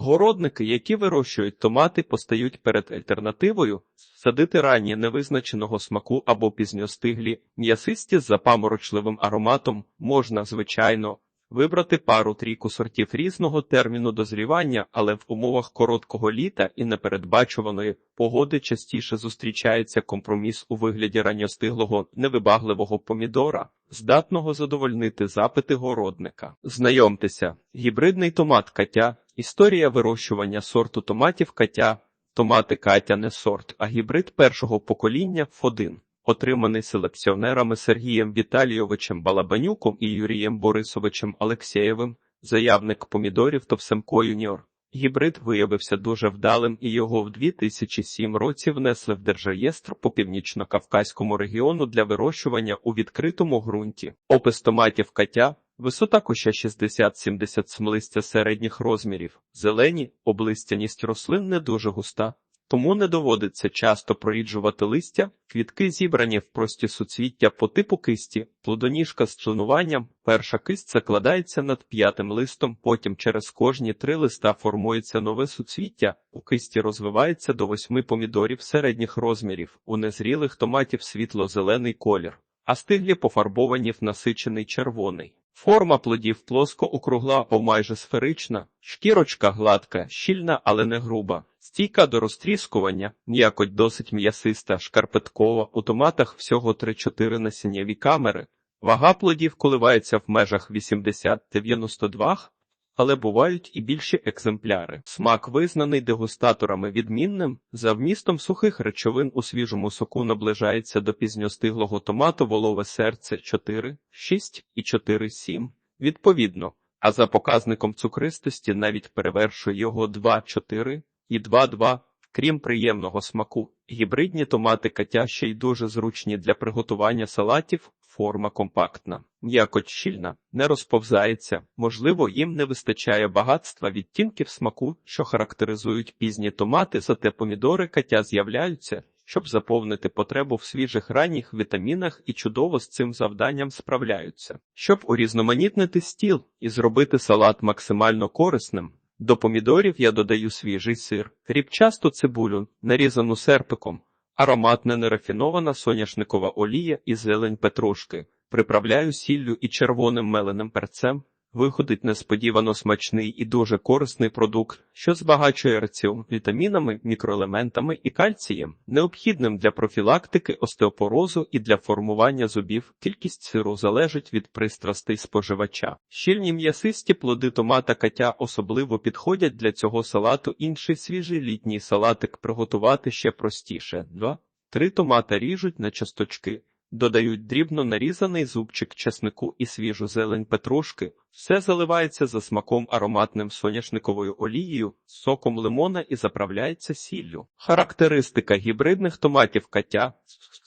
Городники, які вирощують томати, постають перед альтернативою садити ранні невизначеного смаку або пізньостиглі, м'ясисті з запаморочливим ароматом можна, звичайно, вибрати пару трійку сортів різного терміну дозрівання, але в умовах короткого літа і непередбачуваної погоди частіше зустрічається компроміс у вигляді ранньостиглого невибагливого помідора, здатного задовольнити запити городника. Знайомтеся, гібридний томат катя, історія вирощування сорту томатів катя. Томати Катя не сорт, а гібрид першого покоління Ф1, отриманий селекціонерами Сергієм Віталійовичем Балабанюком і Юрієм Борисовичем Алексєєвим, заявник помідорів Товсемко Юніор. Гібрид виявився дуже вдалим і його в 2007 році внесли в держреєстр по північно-кавказькому регіону для вирощування у відкритому ґрунті. Опис томатів Катя Висота куща 60-70 см листя середніх розмірів, зелені, облистяність рослин не дуже густа, тому не доводиться часто проріджувати листя, квітки зібрані в прості суцвіття по типу кисті, плодоніжка з членуванням, перша кисть закладається над п'ятим листом, потім через кожні три листа формується нове суцвіття, у кисті розвивається до восьми помідорів середніх розмірів, у незрілих томатів світло-зелений колір, а стиглі пофарбовані в насичений червоний. Форма плодів плоско-округла або майже сферична, шкірочка гладка, щільна, але не груба, стійка до розтріскування, м'якоть досить м'ясиста, шкарпеткова, у томатах всього 3-4 насіннєві камери. Вага плодів коливається в межах 80-92, але бувають і більші екземпляри. Смак визнаний дегустаторами відмінним, за вмістом сухих речовин у свіжому соку наближається до пізньостиглого томату волове серце 4, 6 і 4, 7, відповідно, а за показником цукристості навіть перевершує його 2, 4 і 2, 2. Крім приємного смаку, гібридні томати катя ще й дуже зручні для приготування салатів, форма компактна, м'якоть щільна, не розповзається, можливо, їм не вистачає багатства відтінків смаку, що характеризують пізні томати, зате помідори катя з'являються, щоб заповнити потребу в свіжих ранніх вітамінах і чудово з цим завданням справляються. Щоб урізноманітнити стіл і зробити салат максимально корисним, до помідорів я додаю свіжий сир, рібчасту цибулю, нарізану серпиком, ароматна нерафінована соняшникова олія і зелень петрушки. Приправляю сіллю і червоним меленим перцем. Виходить несподівано смачний і дуже корисний продукт, що збагачує раціон вітамінами, мікроелементами і кальцієм, необхідним для профілактики остеопорозу і для формування зубів. Кількість сиру залежить від пристрастей споживача. Щільні м'ясисті плоди томата катя особливо підходять для цього салату. Інший свіжий літній салатик приготувати ще простіше. 2-3 томата ріжуть на часточки. Додають дрібно нарізаний зубчик чеснику і свіжу зелень петрушки. Все заливається за смаком ароматним соняшниковою олією, соком лимона і заправляється сіллю. Характеристика гібридних томатів катя.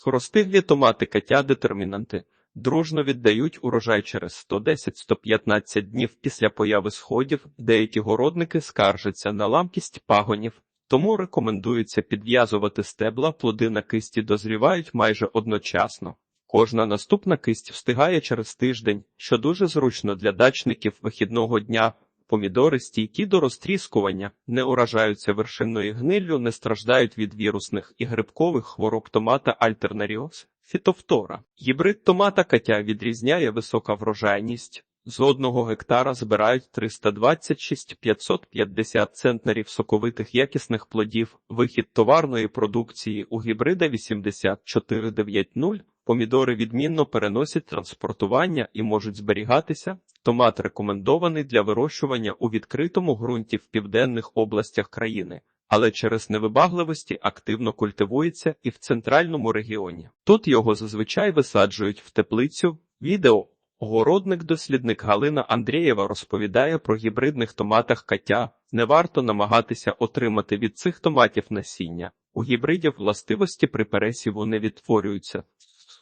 Хростиглі томати катя детермінанти. Дружно віддають урожай через 110-115 днів після появи сходів. Деякі городники скаржаться на ламкість пагонів. Тому рекомендується підв'язувати стебла, плоди на кисті дозрівають майже одночасно. Кожна наступна кисть встигає через тиждень, що дуже зручно для дачників вихідного дня. Помідори стійкі до розтріскування, не уражаються вершинною гниллю, не страждають від вірусних і грибкових хвороб томата альтернаріоз, фітофтора. Гібрид томата катя відрізняє висока врожайність. З одного гектара збирають 326-550 центнерів соковитих якісних плодів, вихід товарної продукції у гібрида 8490, помідори відмінно переносять транспортування і можуть зберігатися. Томат рекомендований для вирощування у відкритому ґрунті в південних областях країни, але через невибагливості активно культивується і в центральному регіоні. Тут його зазвичай висаджують в теплицю. Відео Городник-дослідник Галина Андрієва розповідає про гібридних томатах катя. Не варто намагатися отримати від цих томатів насіння. У гібридів властивості при пересіву не відтворюються.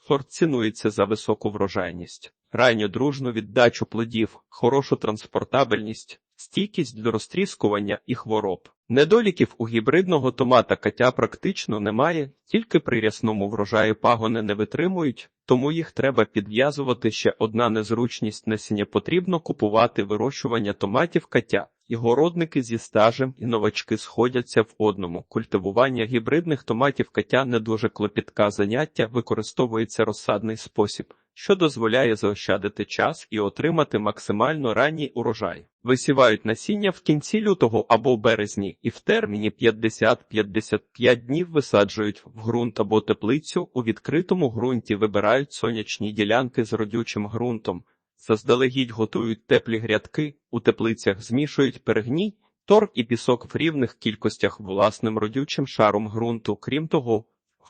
Сорт цінується за високу врожайність, ранню дружну віддачу плодів, хорошу транспортабельність, стійкість до розтріскування і хвороб. Недоліків у гібридного томата катя практично немає, тільки при рясному врожаї пагони не витримують, тому їх треба підв'язувати ще одна незручність насіння потрібно купувати вирощування томатів катя. І городники зі стажем, і новачки сходяться в одному. Культивування гібридних томатів катя не дуже клопітка заняття, використовується розсадний спосіб, що дозволяє заощадити час і отримати максимально ранній урожай. Висівають насіння в кінці лютого або березні і в терміні 50-55 днів висаджують в ґрунт або теплицю. У відкритому ґрунті вибирають сонячні ділянки з родючим ґрунтом. Заздалегідь готують теплі грядки, у теплицях змішують перегній, торф і пісок в рівних кількостях власним родючим шаром ґрунту. Крім того,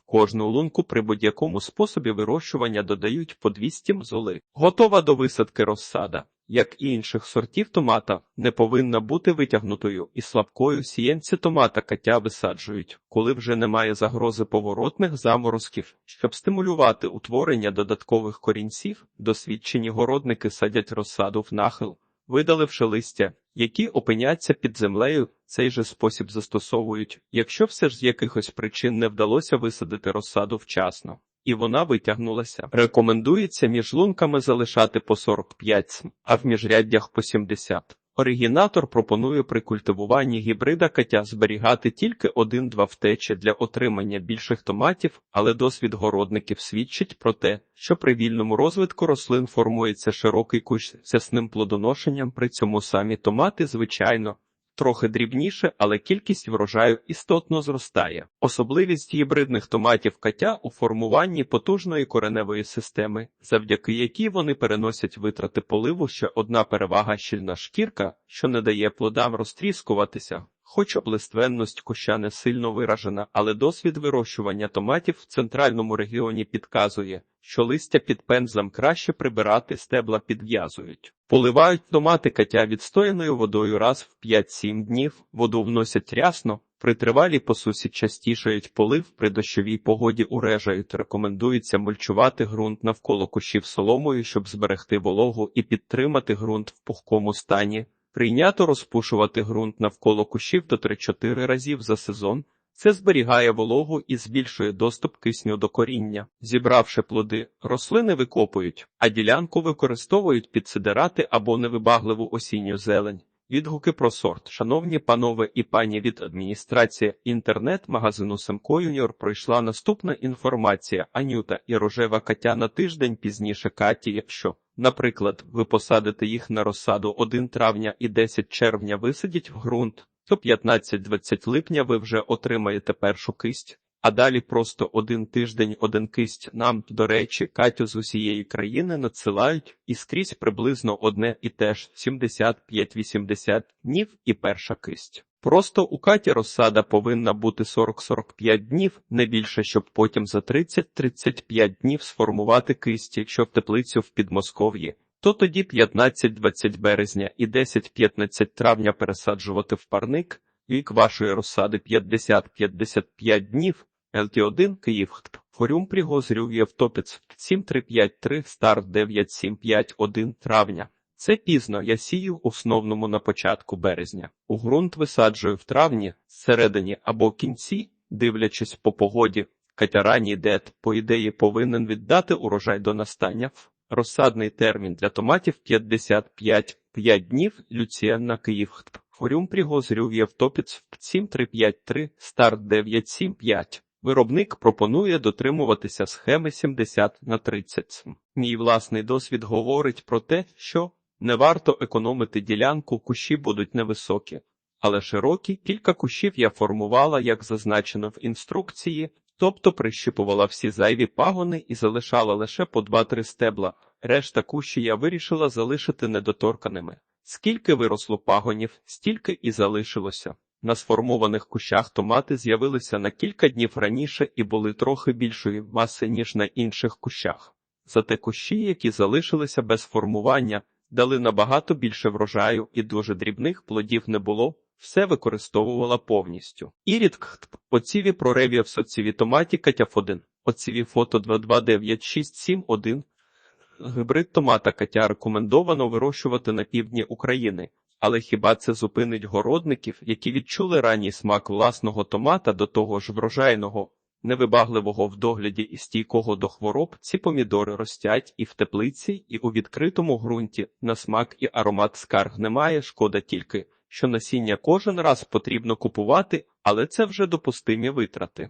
кожну лунку при будь-якому способі вирощування додають по 200 мзоли. Готова до висадки розсада, як і інших сортів томата, не повинна бути витягнутою і слабкою сіянці томата катя висаджують, коли вже немає загрози поворотних заморозків. Щоб стимулювати утворення додаткових корінців, досвідчені городники садять розсаду в нахил, видаливши листя, які опиняться під землею, цей же спосіб застосовують, якщо все ж з якихось причин не вдалося висадити розсаду вчасно. І вона витягнулася. Рекомендується між лунками залишати по 45 см, а в міжряддях по 70. Оригінатор пропонує при культивуванні гібрида катя зберігати тільки один-два втечі для отримання більших томатів, але досвід городників свідчить про те, що при вільному розвитку рослин формується широкий кущ з ясним плодоношенням, при цьому самі томати, звичайно, трохи дрібніше, але кількість врожаю істотно зростає. Особливість гібридних томатів катя у формуванні потужної кореневої системи, завдяки якій вони переносять витрати поливу ще одна перевага щільна шкірка, що не дає плодам розтріскуватися. Хоч облиственність куща не сильно виражена, але досвід вирощування томатів в центральному регіоні підказує, що листя під пензлем краще прибирати, стебла підв'язують. Поливають томати катя відстояною водою раз в 5-7 днів, воду вносять рясно, при тривалій посусі частішають полив, при дощовій погоді урежають. Рекомендується мульчувати ґрунт навколо кущів соломою, щоб зберегти вологу і підтримати ґрунт в пухкому стані. Прийнято розпушувати ґрунт навколо кущів до 3-4 разів за сезон. Це зберігає вологу і збільшує доступ кисню до коріння. Зібравши плоди, рослини викопують, а ділянку використовують під сидерати або невибагливу осінню зелень. Відгуки про сорт. Шановні панове і пані від адміністрації інтернет-магазину Семко Юніор пройшла наступна інформація. Анюта і рожева Катя на тиждень пізніше Каті, якщо, наприклад, ви посадите їх на розсаду 1 травня і 10 червня висадіть в ґрунт, то 15-20 липня ви вже отримаєте першу кисть. А далі просто один тиждень один кисть нам, до речі, Катю з усієї країни надсилають і скрізь приблизно одне і те ж 75-80 днів і перша кисть. Просто у Каті розсада повинна бути 40-45 днів, не більше, щоб потім за 30-35 днів сформувати кисть, якщо в теплицю в Підмосков'ї, то тоді 15-20 березня і 10-15 травня пересаджувати в парник, вік вашої розсади 50-55 днів, ЛТ1 Київ Форум Пригозрю Євтопець 7353 старт 9751 травня. Це пізно я сію в основному на початку березня. У ґрунт висаджую в травні, середині або кінці, дивлячись по погоді. Катяраній дет, по ідеї, повинен віддати урожай до настання. Розсадний термін для томатів 55 5 днів. Люцієнна Київ. Форум Пригозрю Євтопець 7353 старт 975. Виробник пропонує дотримуватися схеми 70 на 30. Мій власний досвід говорить про те, що не варто економити ділянку, кущі будуть невисокі, але широкі кілька кущів я формувала, як зазначено в інструкції, тобто прищипувала всі зайві пагони і залишала лише по 2-3 стебла. Решта кущі я вирішила залишити недоторканими. Скільки виросло пагонів, стільки і залишилося. На сформованих кущах томати з'явилися на кілька днів раніше і були трохи більшої маси, ніж на інших кущах. Зате кущі, які залишилися без формування, дали набагато більше врожаю і дуже дрібних плодів не було, все використовувала повністю. Ірідк оціві прорев'я в соціві томаті Катяф 1, оціві фото 229671. Гибрид томата Катя рекомендовано вирощувати на півдні України. Але хіба це зупинить городників, які відчули ранній смак власного томата до того ж врожайного, невибагливого в догляді і стійкого до хвороб, ці помідори ростять і в теплиці, і у відкритому ґрунті на смак і аромат скарг немає, шкода тільки, що насіння кожен раз потрібно купувати, але це вже допустимі витрати.